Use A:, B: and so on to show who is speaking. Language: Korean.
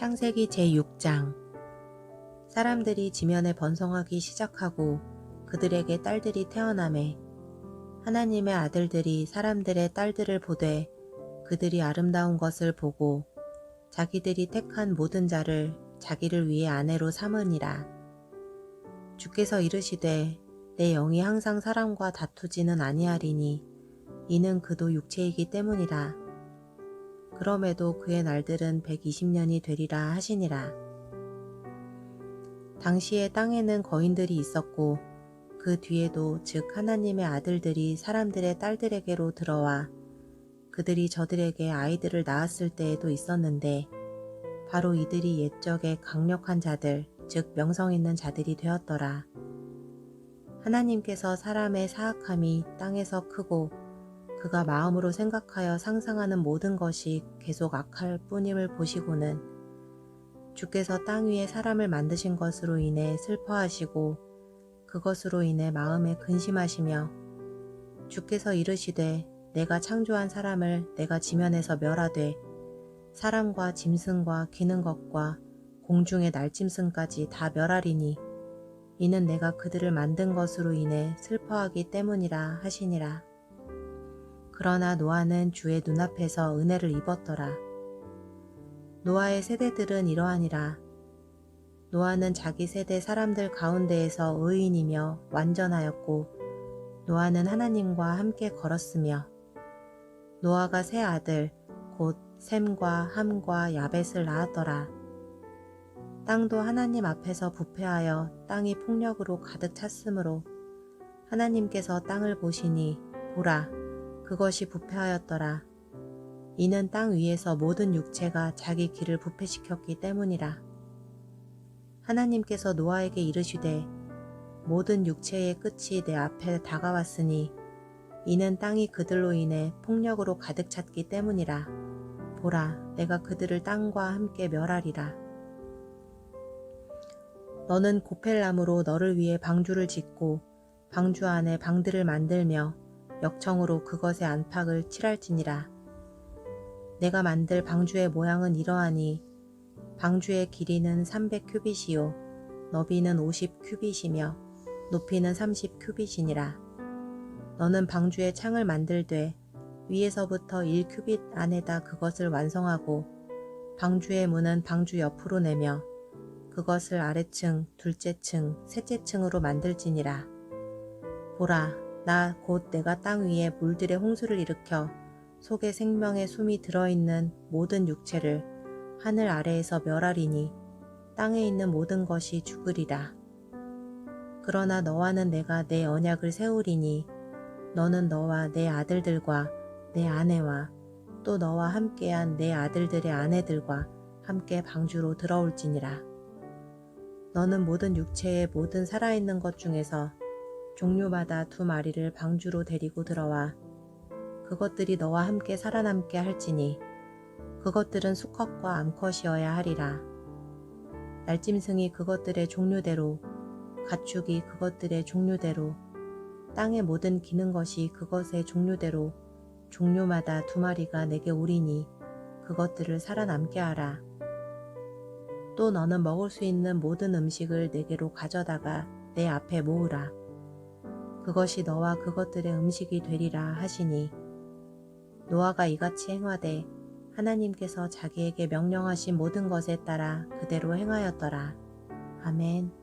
A: 창세기 제6장 사람들이 지면에 번성하기 시작하고 그들에게 딸들이 태어나매 하나님의 아들들이 사람들의 딸들을 보되 그들이 아름다운 것을 보고 자기들이 택한 모든 자를 자기를 위해 아내로 삼으니라. 주께서 이르시되 내 영이 항상 사람과 다투지는 아니하리니 이는 그도 육체이기 때문이라. 그럼에도 그의 날들은 120년이 되리라 하시니라. 당시에 땅에는 거인들이 있었고 그 뒤에도 즉 하나님의 아들들이 사람들의 딸들에게로 들어와 그들이 저들에게 아이들을 낳았을 때에도 있었는데 바로 이들이 옛적의 강력한 자들 즉 명성 있는 자들이 되었더라. 하나님께서 사람의 사악함이 땅에서 크고 그가 마음으로 생각하여 상상하는 모든 것이 계속 악할 뿐임을 보시고는 주께서 땅 위에 사람을 만드신 것으로 인해 슬퍼하시고 그것으로 인해 마음에 근심하시며 주께서 이르시되 내가 창조한 사람을 내가 지면에서 멸하되 사람과 짐승과 기는 것과 공중의 날짐승까지 다 멸하리니 이는 내가 그들을 만든 것으로 인해 슬퍼하기 때문이라 하시니라. 그러나 노아는 주의 눈앞에서 은혜를 입었더라. 노아의 세대들은 이러하니라. 노아는 자기 세대 사람들 가운데에서 의인이며 완전하였고 노아는 하나님과 함께 걸었으며 노아가 세 아들 곧 셈과 함과 야벳을 낳았더라. 땅도 하나님 앞에서 부패하여 땅이 폭력으로 가득 찼으므로 하나님께서 땅을 보시니 보라 그것이 부패하였더라. 이는 땅 위에서 모든 육체가 자기 길을 부패시켰기 때문이라. 하나님께서 노아에게 이르시되 모든 육체의 끝이 내 앞에 다가왔으니 이는 땅이 그들로 인해 폭력으로 가득 찼기 때문이라. 보라, 내가 그들을 땅과 함께 멸하리라. 너는 고펠나무로 너를 위해 방주를 짓고 방주 안에 방들을 만들며 역청으로 그것의 안팎을 칠할지니라. 내가 만들 방주의 모양은 이러하니 방주의 길이는 300 큐빗이요 너비는 50 큐빗이며 높이는 30 큐빗이니라. 너는 방주의 창을 만들되 위에서부터 1 큐빗 안에다 그것을 완성하고 방주의 문은 방주 옆으로 내며 그것을 아래층, 둘째 층, 셋째 층으로 만들지니라. 보라, 나 곧 내가 땅 위에 물들의 홍수를 일으켜 속에 생명의 숨이 들어있는 모든 육체를 하늘 아래에서 멸하리니 땅에 있는 모든 것이 죽으리라. 그러나 너와는 내가 내 언약을 세우리니 너는 너와 내 아들들과 내 아내와 또 너와 함께한 내 아들들의 아내들과 함께 방주로 들어올지니라. 너는 모든 육체의 모든 살아있는 것 중에서 종류마다 두 마리를 방주로 데리고 들어와 그것들이 너와 함께 살아남게 할지니 그것들은 수컷과 암컷이어야 하리라. 날짐승이 그것들의 종류대로 가축이 그것들의 종류대로 땅의 모든 기는 것이 그것의 종류대로 종류마다 두 마리가 내게 오리니 그것들을 살아남게 하라. 또 너는 먹을 수 있는 모든 음식을 내게로 가져다가 내 앞에 모으라. 그것이 너와 그것들의 음식이 되리라 하시니 노아가 이같이 행하되 하나님께서 자기에게 명령하신 모든 것에 따라 그대로 행하였더라. 아멘.